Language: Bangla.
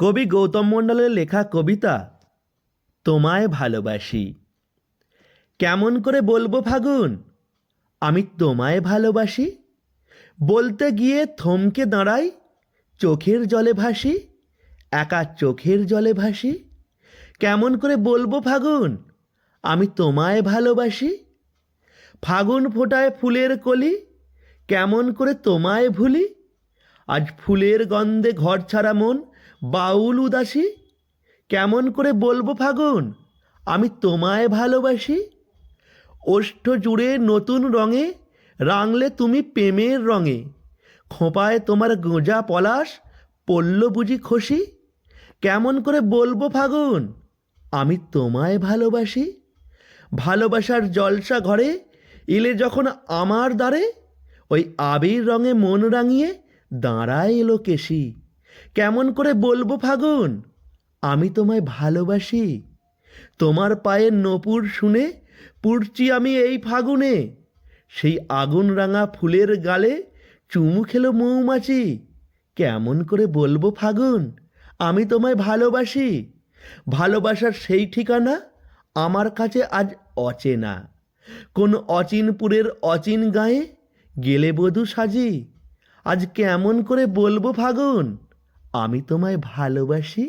কবি গৌতম মণ্ডলের লেখা কবিতা, তোমায় ভালোবাসি। কেমন করে বলব ফাগুন? আমি তোমায় ভালোবাসি। বলতে গিয়ে থমকে দাঁড়াই, চোখের জলে ভাসি, একা চোখের জলে ভাসি। কেমন করে বলব ফাগুন? আমি তোমায় ভালোবাসি। ফাগুন ফোটায় ফুলের কলি, কেমন করে তোমায় ভুলি? আজ ফুলের গন্ধে ঘর ছাড়া মন বাউল উদাসী? কেমন করে বলব ফাগুন? আমি তোমায় ভালোবাসি। ওষ্ঠ জুড়ে নতুন রঙে রাঙলে তুমি প্রেমের রঙে। খোঁপায় তোমার গোঁজা পলাশ, পড়ল বুঝি খুশি কেমন করে বলব ফাগুন? আমি তোমায় ভালোবাসি। ভালোবাসার জলসা ঘরে এলে যখন আমার দ্বারে, ওই আবির রঙে মন রাঙিয়ে দাঁড়ায় এলো কেশি। কেমন করে বলব ফাগুন? আমি তোমায় ভালোবাসি। তোমার পায়ের নপুর শুনে পুড়ছি আমি এই ফাগুনে। সেই আগুন রাঙা ফুলের গালে চুমু খেলো মৌমাছি। কেমন করে বলব ফাগুন? আমি তোমায় ভালোবাসি। ভালোবাসার সেই ঠিকানা আমার কাছে আজ অচেনা। কোন অচিনপুরের অচিন গায়ে গেলে বধূ সাজি। আজ কেমন করে বলব ফাগুন? আমি তোমায় ভালোবাসি?